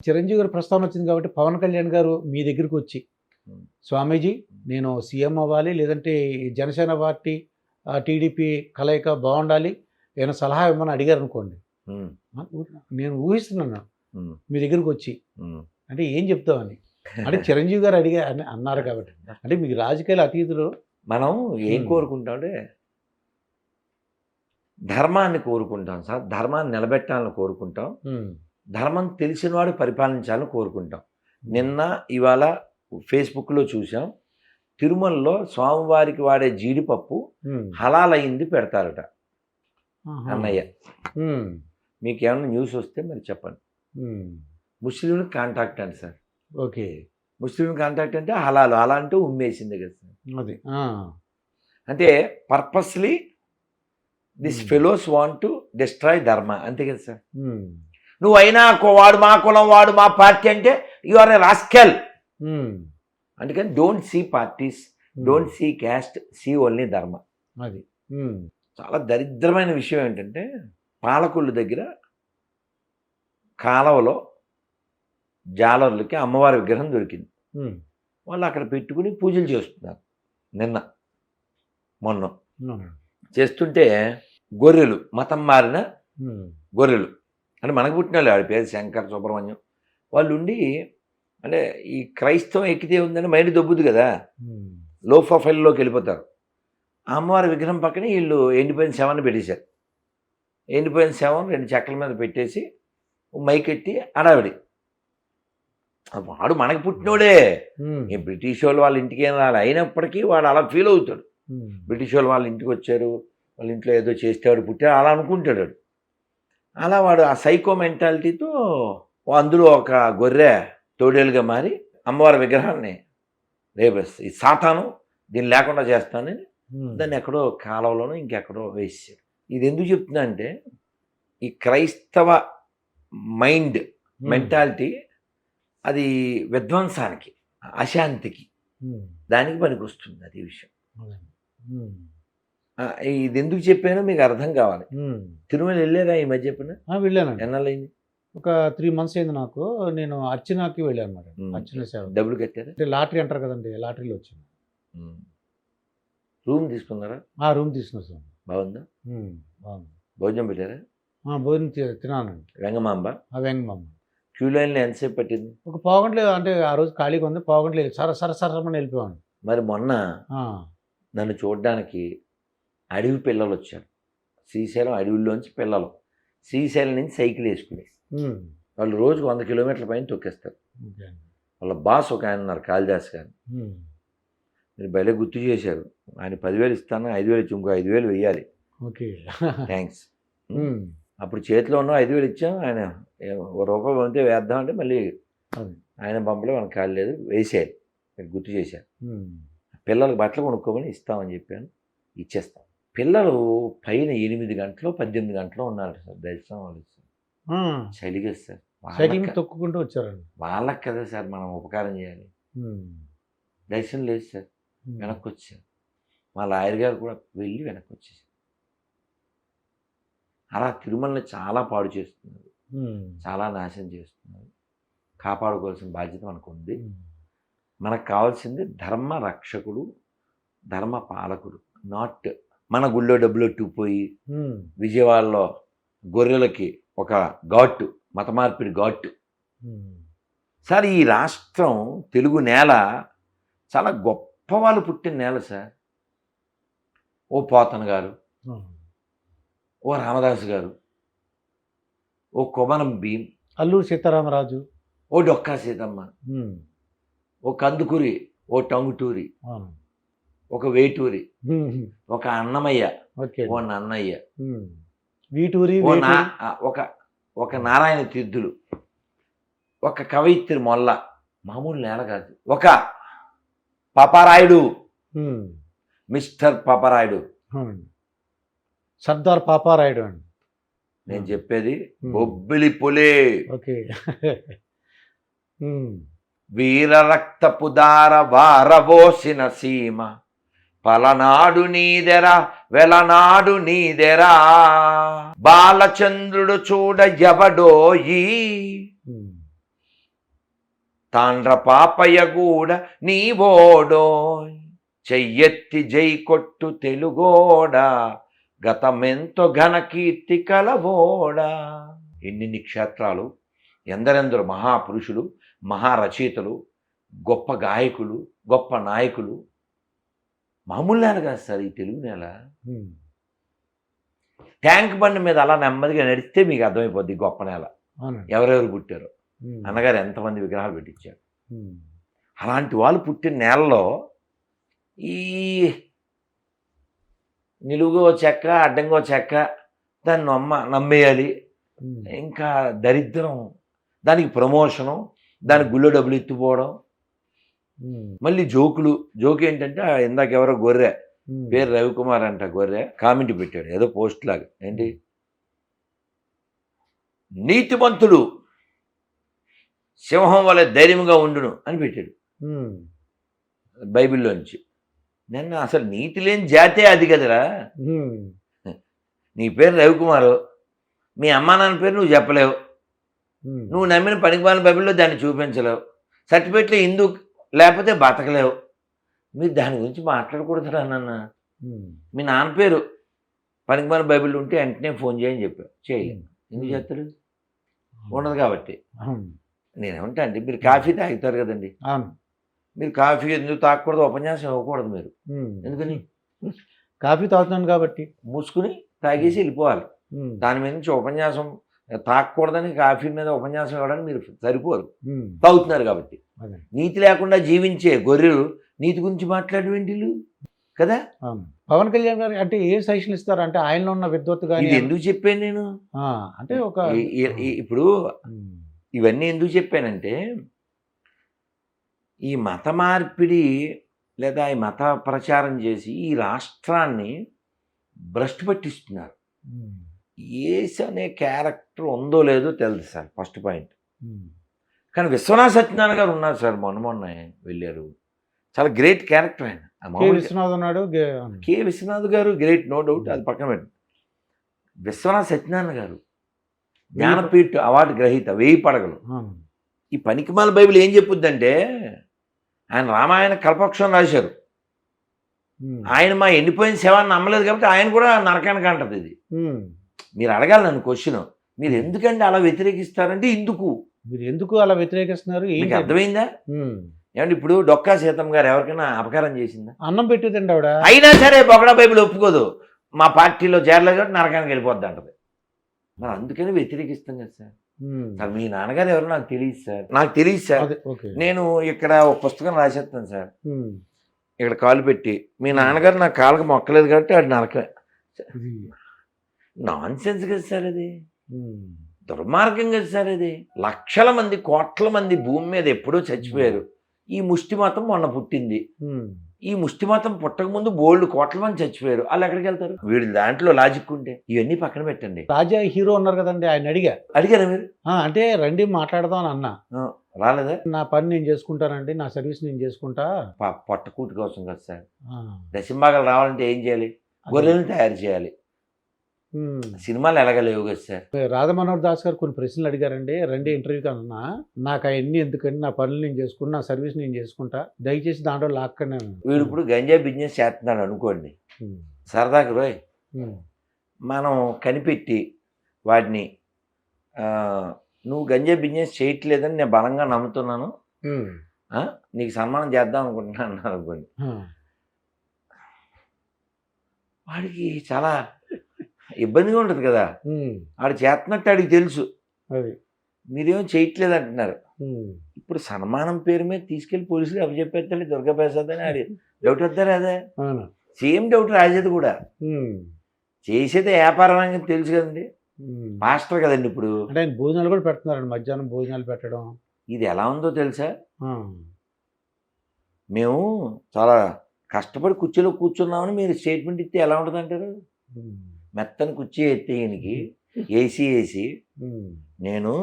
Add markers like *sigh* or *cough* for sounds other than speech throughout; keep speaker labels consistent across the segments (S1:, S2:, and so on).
S1: చిరంజీవి గారు ప్రస్తావన వచ్చింది కాబట్టి పవన్ కళ్యాణ్ గారు మీ దగ్గరికి వచ్చి. స్వామీజీ నేను సీఎం అవ్వాలి లేదంటే జనసేన పార్టీ టీడీపీ కలయిక బాగుండాలి ఏమైనా సలహా ఇవ్వమని అడిగారు అనుకోండి నేను ఊహిస్తున్నాను. మీ దగ్గరికి వచ్చి. అంటే ఏం చెప్తామని అంటే *laughs* చిరంజీవి గారు అడిగా అని అన్నారు కాబట్టి. అంటే మీకు రాజకీయాల అతీతులు?
S2: మనం ఏం. కోరుకుంటామంటే ధర్మాన్ని కోరుకుంటాం సార్ ధర్మాన్ని నిలబెట్టాలని కోరుకుంటాం. ధర్మం తెలిసినవాడు పరిపాలించాలని కోరుకుంటాం. నిన్న ఇవాళ ఫేస్బుక్లో చూసాం తిరుమలలో స్వామివారికి వాడే జీడిపప్పు
S1: ఉమ్,
S2: హలాల్ అయింది పెడతారట. అన్నయ్య. మీకు ఏమైనా న్యూస్ వస్తే మరి చెప్పండి.
S1: ఉమ్,
S2: ముస్లింలు కాంటాక్ట్ అండి సార్.
S1: ఓకే.
S2: ముస్లిం కాంటాక్ట్ అంటే హలాలు అలా అంటూ ఉమ్మేసింది కదా సార్.
S1: అది
S2: అంటే purposely this. Fellows want to destroy dharma అంతే కదా సార్.
S1: ఉమ్,
S2: నువ్వు అయినా కో- వాడు మా కులం వాడు మా పార్టీ అంటే యు ఆర్ ఎ రాస్కెల్ అందుకని don't see parties don't see caste see only dharma
S1: అది. ఉమ్,
S2: చాలా దరిద్రమైన విషయం ఏంటంటే పాలకొల్లు దగ్గర కాలవలో జాలర్లకి అమ్మవారి విగ్రహం దొరికింది.
S1: ఉమ్,
S2: వాళ్ళు అక్కడ పెట్టుకుని పూజలు చేస్తున్నారు. నిన్న మొన్న.
S1: ఉమ్,
S2: చేస్తుంటే గొర్రెలు మతం మారిన గొర్రెలు. అంటే మనకు పుట్టిన వాళ్ళు ఆడి పేరు శంకర్ సుబ్రహ్మణ్యం. వాళ్ళు ఉండి అంటే ఈ క్రైస్తవం ఎక్కితే ఉందని మైండ్ దొబ్బుద్ది కదా. లో ప్రొఫైల్లోకి వెళ్ళిపోతారు. అమ్మవారి విగ్రహం పక్కన వీళ్ళు ఎండిపోయిన శవాన్ని పెట్టేశారు. ఎండిపోయిన శవం రెండు చెక్కల మీద పెట్టేసి ఓ మైక్ ఎట్టి అడావిడి వాడు మనకి పుట్టినోడే. ఈ బ్రిటిష్ వాళ్ళు వాళ్ళ ఇంటికి ఏం రాలి. అయినప్పటికీ వాడు అలా ఫీల్ అవుతాడు. బ్రిటిష్ వాళ్ళు వాళ్ళ ఇంటికి వచ్చారు. వాళ్ళ ఇంట్లో ఏదో చేస్తాడు పుట్టాడు. అలా అనుకుంటాడు వాడు. అలా వాడు ఆ సైకో మెంటాలిటీతో అందులో ఒక గొర్రె తోడేలుగా మారి అమ్మవారి విగ్రహాన్ని రేపు ఈ సాతాను దీన్ని లేకుండా చేస్తానని దాన్ని ఎక్కడో కాలువలోనో ఇంకెక్కడో వేసాడు ఇది ఎందుకు చెప్తున్నా అంటే ఈ క్రైస్తవ మైండ్ మెంటాలిటీ అది విధ్వంసానికి అశాంతికి దానికి పనికి వస్తుంది అది విషయం. ఇది ఎందుకు చెప్పానో మీకు అర్థం కావాలి. తిరుమల వెళ్ళారా ఈ మధ్య చెప్పిన
S1: వెళ్ళానండి.
S2: ఎన్నాళ్ళైంది
S1: ఒక త్రీ మంత్స్ అయింది నాకు. నేను అర్చనాకి వెళ్ళాను అనమాట
S2: ఉమ్.
S1: అర్చన సేవ.
S2: డబ్బులు కట్టారా?
S1: అంటే లాటరీ అంటారు కదండి లాటరీలో వచ్చింది.
S2: రూమ్ తీసుకున్నారా?
S1: ఆ రూమ్ తీసుకున్నా సార్.
S2: బాగుందా?
S1: బాగుంది.
S2: భోజనం పెట్టారా?
S1: ఆ, భోజనం తినానండి
S2: వెంగమాంబ
S1: ఆ వెంగమ్మ
S2: క్యూ లైన్లో ఎంతసేపు పట్టింది?
S1: ఒక పావుగంటలో అంటే ఆ రోజు ఖాళీగా ఉంది పావుగంటలో సర సర సరమని వెళ్ళిపోయాను.
S2: మరి మొన్న నన్ను చూడడానికి అడవి పిల్లలు వచ్చారు. శ్రీశైలం అడవిలోంచి పిల్లలు. శ్రీశైలం నుంచి సైకిల్ వేసుకుని వాళ్ళు రోజుకు వంద కిలోమీటర్ల పైన తొక్కేస్తారు. వాళ్ళ బాస్ ఒక ఆయన ఉన్నారు కాళిదాస్ గారు. మీరు భలే గుర్తు చేశారు. ఆయన పదివేలు ఇస్తాను ఐదు వేలు ఇచ్చి ఇంకో ఐదు వేలు వెయ్యాలి.
S1: ఓకే.
S2: థ్యాంక్స్ అప్పుడు చేతిలో ఉన్న ఐదు వేలు ఇచ్చాం ఆయన రూపాయి పంపితే వేద్దామంటే మళ్ళీ
S1: అది.
S2: ఆయన పంపలే మనకు ఖాళీ లేదు వేసేయాలి. మీరు గుర్తు చేశారు. పిల్లలకు బట్టలు కొనుక్కోమని ఇస్తామని చెప్పాను ఇచ్చేస్తాం. పిల్లలు పైన ఎనిమిది గంటలు పద్దెనిమిది గంటలు ఉన్నారు సార్. దర్శనం వాళ్ళు చలిగా సార్.
S1: సైకిల్
S2: వాళ్ళకి
S1: తొక్కుకుంటూ వచ్చారండి.
S2: వాళ్ళకి కదా సార్ మనం ఉపకారం చేయాలి. దర్శనం లేదు సార్. వెనక్కి వచ్చారు మా లాయర్ గారు కూడా వెళ్ళి వెనక్కి వచ్చేసారు అలా తిరుమలని చాలా పాడు చేస్తున్నారు. చాలా నాశనం చేస్తున్నారు. కాపాడుకోవాల్సిన బాధ్యత మనకు ఉంది మనకు కావాల్సింది ధర్మ రక్షకుడు ధర్మ పాలకుడు నాట్ మన గుళ్ళో డబ్బులు ఎట్టుకుపోయి విజయవాడలో గొర్రెలకి ఒక ఘాటు మత మార్పిడి ఘాటు. సార్ ఈ రాష్ట్రం తెలుగు నేల చాలా గొప్ప వాళ్ళు పుట్టిన నేల సార్. ఓ పోతన గారు ఓ రామదాసు గారు ఓ కొమరం భీం
S1: అల్లూరు సీతారామరాజు.
S2: ఓ డొక్కా సీతమ్మ ఓ కందుకూరి ఓ టంగుటూరి. ఒక వేటూరి. ఒక అన్నమయ్య. ఓ నన్నయ్య.
S1: వీటూరి
S2: ఒక ఒక నారాయణ తీర్థులు. ఒక కవయిత్రి మొల్ల. మామూలు నేల కాదు. ఒక పాపారాయుడు. మిస్టర్ పాపారాయుడు.
S1: సర్దార్ పాపారాయుడు అండి.
S2: నేను చెప్పేది బొబ్బిలి పులే.
S1: ఓకే.
S2: వీర రక్తపు దార వారబోసిన సీమ. పలనాడు నీదెరా వెలనాడు నీదెరా. బాలచంద్రుడు చూడ ఎవడోయి? తాండ్ర పాపయ్యగూడ కూడా నీవోడోయ్. చెయ్యెత్తి జై కొట్టు తెలుగోడా గతమెంతో ఘనకీర్తి కలవోడ. ఎన్ని క్షేత్రాలు ఎందరెందరు మహాపురుషులు మహారచయితలు గొప్ప గాయకులు గొప్ప నాయకులు మామూలు నేల కాదు సార్ ఈ తెలుగు నేల. ట్యాంక్ బండి మీద అలా నెమ్మదిగా నడిస్తే మీకు అర్థమైపోద్ది గొప్ప నేల ఎవరెవరు పుట్టారు. అన్నగారు ఎంతమంది విగ్రహాలు పెట్టించారు. అలాంటి వాళ్ళు పుట్టిన నేలలో ఈ నిలువుగో చెక్క అడ్డంగో చెక్క దాన్ని నమ్మ నమ్మేయాలి. ఇంకా దరిద్రం దానికి ప్రమోషను దానికి గుళ్ళో డబ్బులు ఎత్తుపోవడం. మళ్ళీ జోకులు జోక్ ఏంటంటే ఇందాక ఎవరో గొర్రె. పేరు రవికుమార్ అంట గొర్రె కామెంట్ పెట్టాడు ఏదో పోస్ట్ లాగా ఏంటి నీతిమంతుడు సింహం వల్ల ధైర్యంగా ఉండును అని పెట్టాడు. బైబిల్లోంచి నిన్న అసలు నీతి లేని జాతే అది కదరా. నీ పేరు రవికుమారు మీ అమ్మా నాన్న పేరు నువ్వు చెప్పలేవు. నువ్వు నమ్మిన పనికిమాలిన బైబిల్లో దాన్ని చూపించలేవు సర్టిఫికెట్లో హిందూ లేకపోతే బతకలేవు. మీరు దాని గురించి మాట్లాడకూడదురా నాన్న. మీ నాన్న పేరు. పనికిమాలిన బైబిల్ ఉంటే వెంటనే ఫోన్ చేయని చెప్పావు చేయలేదు ఎందుకు చేస్తాడు ఉండదు కాబట్టి. నేనేమంటా అండి మీరు కాఫీ తాగుతారు కదండి. మీరు కాఫీ ఎందుకు తాగకూడదు? ఉపన్యాసం ఇవ్వకూడదు మీరు. ఎందుకని?
S1: కాఫీ తాగుతున్నాను కాబట్టి.
S2: మూసుకుని తాగేసి వెళ్ళిపోవాలి. దాని మీద నుంచి ఉపన్యాసం తాగకూడదని కాఫీ మీద ఉపన్యాసం ఇవ్వడానికి మీరు సరిపోరు. తాగుతున్నారు కాబట్టి. నీతి లేకుండా జీవించే గొర్రెలు నీతి గురించి మాట్లాడేంటి వీళ్ళు? కదా?
S1: పవన్ కళ్యాణ్ గారు అంటే ఏ సజెషన్ ఇస్తారు? అంటే ఆయనలో ఉన్న కానీ
S2: ఇది ఎందుకు చెప్పాను నేను?
S1: అంటే ఒక
S2: ఇప్పుడు. ఇవన్నీ ఎందుకు చెప్పానంటే ఈ మత మార్పిడి లేదా ఈ మత ప్రచారం చేసి ఈ రాష్ట్రాన్ని భ్రష్టు పట్టిస్తున్నారు. ఏసు అనే క్యారెక్టర్ ఉందో లేదో తెలుసు సార్ ఫస్ట్ పాయింట్. కానీ విశ్వనాథ సత్యనారాయణ గారు ఉన్నారు సార్ మొన్న మొన్న వెళ్ళారు చాలా గ్రేట్ క్యారెక్టర్ ఆయన
S1: విశ్వనాథ్ ఉన్నాడు
S2: కె విశ్వనాథ్ గారు గ్రేట్ నో డౌట్ అది పక్కన పెట్టండి విశ్వనాథ సత్యనారాయణ గారు జ్ఞానపీఠ అవార్డు గ్రహీత వెయ్యి పడగలు. ఈ పనికిమాల బైబిల్ ఏం చెప్పుద్దంటే ఆయన రామాయణ కల్పక్షం రాశారు. ఆయన మా ఎండిపోయిన శవాన్ని నమ్మలేదు కాబట్టి ఆయన కూడా నరకానికి అంటది ఇది. మీరు అడగాలి నన్ను క్వశ్చన్ మీరు ఎందుకండి అలా వ్యతిరేకిస్తారంటే ఇందుకు.
S1: మీరు ఎందుకు అలా వ్యతిరేకిస్తున్నారు?
S2: మీకు
S1: ఏంటి?
S2: అర్థమైందా. ఏమంటే ఇప్పుడు డొక్కా సీతమ్మ గారు ఎవరికైనా అపకారం చేసిందా?
S1: అన్నం పెట్టేదండి ఆవిడ.
S2: అయినా సరే బొగడా బైబిల్ ఒప్పుకోదు. మా పార్టీలో చేరలేదు కాబట్టి నరకానికి వెళ్ళిపోద్ది అంటది. మరి అందుకని వ్యతిరేకిస్తాం కదా సార్. సార్ మీ నాన్నగారు ఎవరో నాకు తెలియదు సార్. నాకు తెలియదు సార్. నేను ఇక్కడ ఒక పుస్తకం రాసేస్తాను సార్. ఇక్కడ కాలు పెట్టి మీ నాన్నగారు నా కాళ్ళకి మొక్కలేదు కాబట్టి అది నరకమే.
S1: ఇది
S2: నాన్ సెన్స్ కదా సార్ అది. దుర్మార్గం కదా సార్ అది. లక్షల మంది కోట్ల మంది భూమి మీద ఎప్పుడో చచ్చిపోయారు. ఈ ముష్టి మతం మొన్న పుట్టింది. ఈ ముష్టి మతం పుట్టక ముందు బోల్డ్ కోట్ల మంది చచ్చిపోయారు. వాళ్ళు ఎక్కడికి వెళ్తారు? వీడి దాంట్లో లాజిక్ ఉంటే. ఇవన్నీ పక్కన పెట్టండి.
S1: రాజా హీరో ఉన్నారు కదండి ఆయన అడిగా.
S2: అడిగారా మీరు?
S1: అంటే రండి మాట్లాడదాం అని అన్నా.
S2: రాలేదా?
S1: నా పని నేను చేసుకుంటానండి నా సర్వీస్ నేను చేసుకుంటా.
S2: పొట్టకూటి కోసం కదా సార్.
S1: ఆ,
S2: దశంభాగాలు రావాలంటే ఏం చేయాలి? గొర్రెలను తయారు చేయాలి. సినిమాలు ఎలాగలేవు కదా సార్?
S1: రాధమనోహర్ దాస్ గారు కొన్ని ప్రశ్నలు అడిగారండి. రండి ఇంటర్వ్యూకి అన్నా నాకు అవన్నీ ఎందుకండి? నా పనులు నేను చేసుకుంటా నా సర్వీస్ నేను చేసుకుంటా. దయచేసి దాంట్లో లాక్కండి అన్నాను.
S2: వీడు ఇప్పుడు గంజా బిజినెస్ చేస్తున్నాడు అనుకోండి. సరదాకి రోయ్. మనం కనిపెట్టి వాటిని నువ్వు గంజా బిజినెస్ చేయట్లేదని నేను బలంగా నమ్ముతున్నాను. నీకు సన్మానం చేద్దాం అనుకుంటున్నాను అనుకోండి. వాడికి చాలా ఇబ్బందిగా ఉంటుంది కదా. వాడు చేస్తున్నట్టు వాడికి తెలుసు.
S1: అది.
S2: మీరేమో చేయట్లేదు అంటున్నారు. ఇప్పుడు సన్మానం పేరు మీద తీసుకెళ్ళి పోలీసులు అప్పచెప్పేస్తాడు దుర్గా ప్రసాద్ అని ఆడి. డౌట్ వద్దారా అదే? సేమ్ డౌట్ రాసేది కూడా. చేసేది వ్యాపారం అని తెలుసు కదండి. మాస్టర్ కదండి ఇప్పుడు.
S1: అంటే ఆయన భోజనాలు కూడా పెడుతున్నారండి. మధ్యాహ్నం భోజనాలు పెట్టడం.
S2: ఇది ఎలా ఉందో తెలుసా. మేము చాలా కష్టపడి కుర్చీలో కూర్చున్నామని మీరు స్టేట్మెంట్ ఇస్తే ఎలా ఉంటుంది అంటారు. మెత్తని కుర్చీ ఎత్తే ఈయనకి *laughs* ఏసీ వేసి. నేను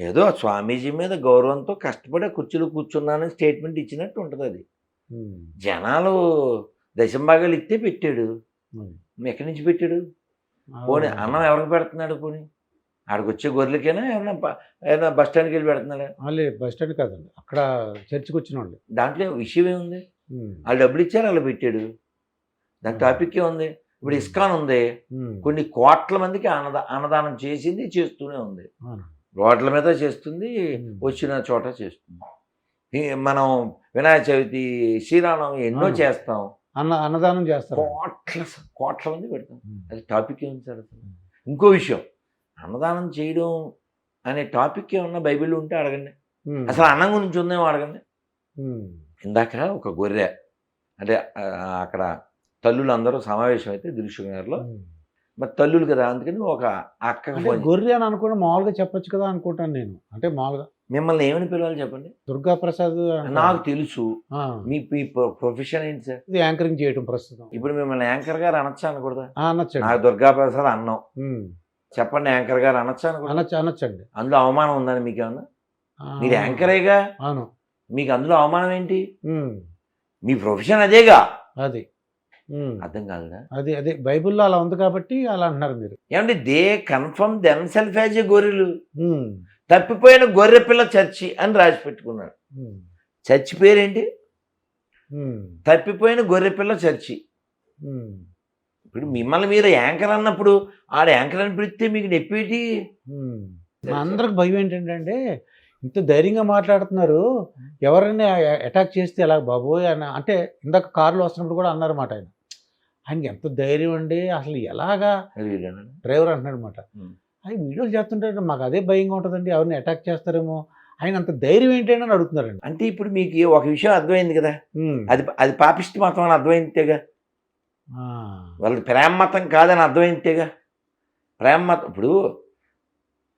S2: ఏదో స్వామీజీ మీద గౌరవంతో కష్టపడి కుర్చీలో కూర్చున్నానని స్టేట్మెంట్ ఇచ్చినట్టు ఉంటుంది అది. జనాలు దశంభాగాలు ఇస్తే పెట్టాడు. ఎక్కడి నుంచి పెట్టాడు? పోనీ అన్నం ఎవరికి పెడుతున్నాడు పోనీ? ఆడికి వచ్చే గొర్రెలకైనా? ఏమన్నా ప- ఏదైనా బస్ స్టాండ్కి వెళ్ళి పెడుతున్నాడా?
S1: బస్ స్టాండ్ కాదండి. అక్కడ చర్చికి వచ్చిన వాళ్ళు.
S2: దాంట్లో విషయం ఏముంది? వాళ్ళు డబ్బులు ఇచ్చారు వాళ్ళు పెట్టాడు. దాని టాపిక్ ఉంది ఇప్పుడు ఇస్కాన్ ఉంది. కొన్ని కోట్ల మందికి అన్నదా అన్నదానం చేసింది చేస్తూనే ఉంది. రోడ్ల మీద చేస్తుంది. వచ్చిన చోట చేస్తుంది. మనం వినాయక చవితి శ్రీరామనవమి ఎన్నో. చేస్తాం.
S1: అన్న అన్నదానం చేస్తారు.
S2: కోట్ల కోట్ల మంది పెడతాం. అది టాపిక్ ఏముంది సార్ అసలు? ఇంకో విషయం అన్నదానం చేయడం అనే టాపిక్ ఏమన్నా బైబిల్ ఉంటే అడగండి. అసలు అన్నం గురించి ఉందేమో అడగండి. ఇందాక ఒక గొర్రె అంటే అక్కడ తల్లులు అందరూ సమావేశం అయితే
S1: ఉమ్.
S2: మరి తల్లులు కదా అందుకని ఒక చేసి,
S1: గొర్రె అని అనుకుని మామూలుగా చెప్పొచ్చు కదా అనుకుంటాను నేను. అంటే మామూలుగా
S2: మిమ్మల్ని ఏమని పిలవాలి చెప్పండి?
S1: దుర్గా ప్రసాద్.
S2: నాకు తెలుసు. మీ ప్రొఫెషన్ ఏంటి సార్?
S1: ఇది యాంకరింగ్ చేయటం ప్రస్తుతం.
S2: ఇప్పుడు మిమ్మల్ని యాంకర్ గారు అనొచ్చా అనకూడదా?
S1: ఆ, అనొచ్చండి.
S2: నాకు దుర్గా ప్రసాద్ అన్నం చెప్పండి యాంకర్ గారు అనొచ్చా
S1: అనొచ్చు అనొచ్చండి.
S2: అందులో అవమానం ఉందని మీకు ఏమన్నా మీరు యాంకరేగా?
S1: అవును.
S2: మీకు అందులో అవమానం ఏంటి? మీ ప్రొఫెషన్ అదేగా?
S1: అది.
S2: అర్థం కాదుగా
S1: అది అదే బైబిల్లో అలా ఉంది కాబట్టి అలా అంటున్నారు మీరు.
S2: ఏమంటే they confirm then self as a గొర్రెలు. తప్పిపోయిన గొర్రె పిల్ల చర్చి అని రాసి పెట్టుకున్నాడు. చర్చి పేరేంటి? తప్పిపోయిన గొర్రె పిల్ల చర్చి ఇప్పుడు మిమ్మల్ని మీరు యాంకర్ అన్నప్పుడు ఆడ యాంకర్ అని పిలిస్తే మీకు నొప్పేటి?
S1: అందరికి భయం ఏంటంటే ఇంత ధైర్యంగా మాట్లాడుతున్నారు. ఎవరైనా అటాక్ చేస్తే ఎలా బాబోయ్ అని అంటే ఇందాక కారులో వస్తున్నప్పుడు కూడా అన్నారన్నమాట ఆయన. ఆయనకి ఎంత ధైర్యం అండి అసలు ఎలాగా డ్రైవర్ అంటున్నాడు అనమాట. అది వీడియోలు చేస్తుంటే మాకు అదే భయంగా ఉంటుందండి ఎవరిని అటాక్ చేస్తారేమో ఆయన అంత ధైర్యం ఏంటంటే అని అడుగుతున్నారండి
S2: అంటే ఇప్పుడు మీకు ఒక విషయం అర్థమైంది కదా. అది అది పాపిష్టి మతం అని అర్థమైందిగా. వాళ్ళది ప్రేమ మతం కాదని అర్థమైందిగా ప్రేమ మతం ఇప్పుడు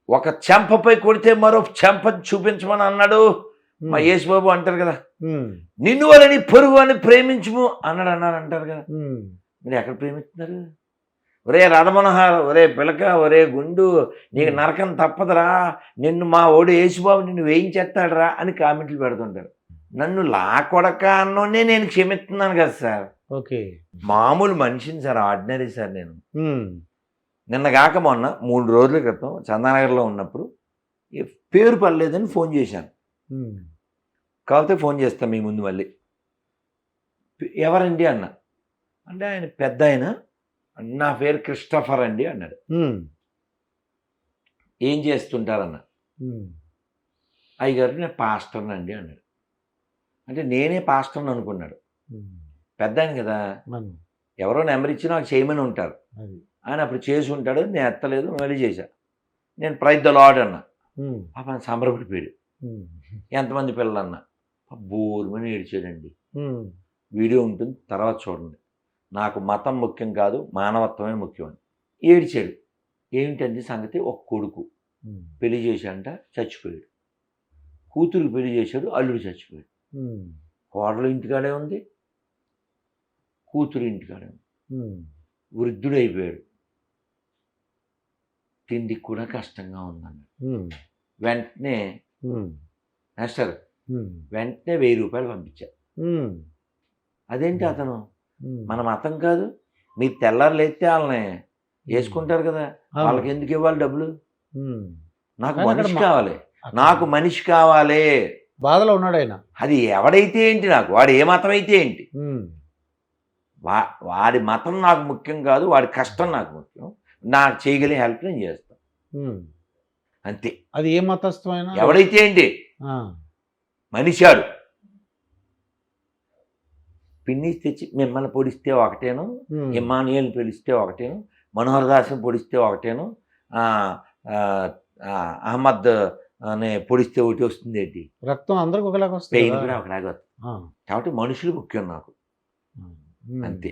S2: ఒక చెంపపై కొడితే మరో చెంప చూపించమని అన్నాడు మా. యేసుబాబు అంటారు కదా. నిన్ను వాళ్ళని పొరుగు అని ప్రేమించుము అన్నాడు అన్నారు అంటారు కదా. మీరు ఎక్కడ ప్రేమిస్తున్నారు? ఒరే రథమనహార ఒరే పిలక ఒరే గుండు నీకు నరకం తప్పదురా. నిన్ను మా ఓడు యేసుబాబు నిన్ను వేయించేస్తాడురా అని కామెంట్లు పెడుతుంటారు. నన్ను లా కొడక అన్నోనే నేను క్షమిస్తున్నాను కదా సార్.
S1: ఓకే.
S2: మామూలు మనిషిని సార్ ఆర్డినరీ సార్ నేను. నిన్న కాక మొన్న మూడు రోజుల క్రితం చందానగర్లో ఉన్నప్పుడు పేరు పర్లేదని ఫోన్ చేశాను. కాకపోతే ఫోన్ చేస్తాను మీ ముందు మళ్ళీ. ఎవరండి అన్న? అంటే ఆయన పెద్ద ఆయన నా పేరు క్రిస్టఫర్ అండి అన్నాడు. ఏం చేస్తుంటారన్న. అయ్యగారు నేను పాస్టర్ని అండి అన్నాడు. అంటే నేనే పాస్టర్ని అనుకున్నాడు. పెద్ద ఆయన కదా? ఎవరో నెంబర్ ఇచ్చి నాకు చేయమని ఉంటారు. ఆయన అప్పుడు చేసి ఉంటాడు నేను ఎత్తలేదు మళ్ళీ చేశా. నేను ప్రైజ్ ద లాడ్ అన్న. పాప సంబరపడిపోయాడు
S1: ఉమ్.
S2: ఎంతమంది పిల్లలు అన్న బోరుమని ఏడ్చాడండి. వీడియో ఉంటుంది తర్వాత చూడండి. నాకు మతం ముఖ్యం కాదు మానవత్వమే ముఖ్యం ఏడ్చాడు ఏమిటండి సంగతి ఒక కొడుకు. పెళ్ళి చేశాడంట చచ్చిపోయాడు కూతురు పెళ్ళి చేశాడు అల్లుడు చచ్చిపోయాడు. కోడలు ఇంటికాడే ఉంది కూతురు ఇంటికాడే ఉంది. వృద్ధుడైపోయాడు తిండికి కూడా కష్టంగా ఉందన్నాడు. వెంటనే. మాస్టర్. వెంటనే వెయ్యి రూపాయలు పంపించారు. అదేంటి అతను. మన మతం కాదు. మీరు తెల్లారు లేస్తే వాళ్ళని వేసుకుంటారు కదా. వాళ్ళకి ఎందుకు ఇవ్వాలి డబ్బులు. నాకు మనిషి కావాలి. నాకు మనిషి కావాలి.
S1: బాధలో ఉన్నాడు ఆయన.
S2: అది ఎవడైతే ఏంటి నాకు? వాడు ఏ మతం అయితే ఏంటి. వా వాడి మతం నాకు ముఖ్యం కాదు. వాడి కష్టం నాకు ముఖ్యం. నాకు చేయగలిగే హెల్ప్ నేను చేస్తాను. అంతే.
S1: అది ఏ మతస్థమైన?
S2: ఎవడైతే ఏంటి? మనిషాడు పిన్ని తెచ్చి మిమ్మల్ని పొడిస్తే ఒకటేను ఇమానుయేల్ పిలిస్తే ఒకటేను మనోహర్ దాస్ని పొడిస్తే ఒకటేను అహ్మద్ అనే పొడిస్తే ఒకటి వస్తుంది ఏంటి
S1: రక్తం అందరికి ఒకలాగా వస్తుంది
S2: పెయిన్. కూడా ఒకలాగా వస్తుంది. కాబట్టి మనుషులు ముఖ్యం నాకు. అంతే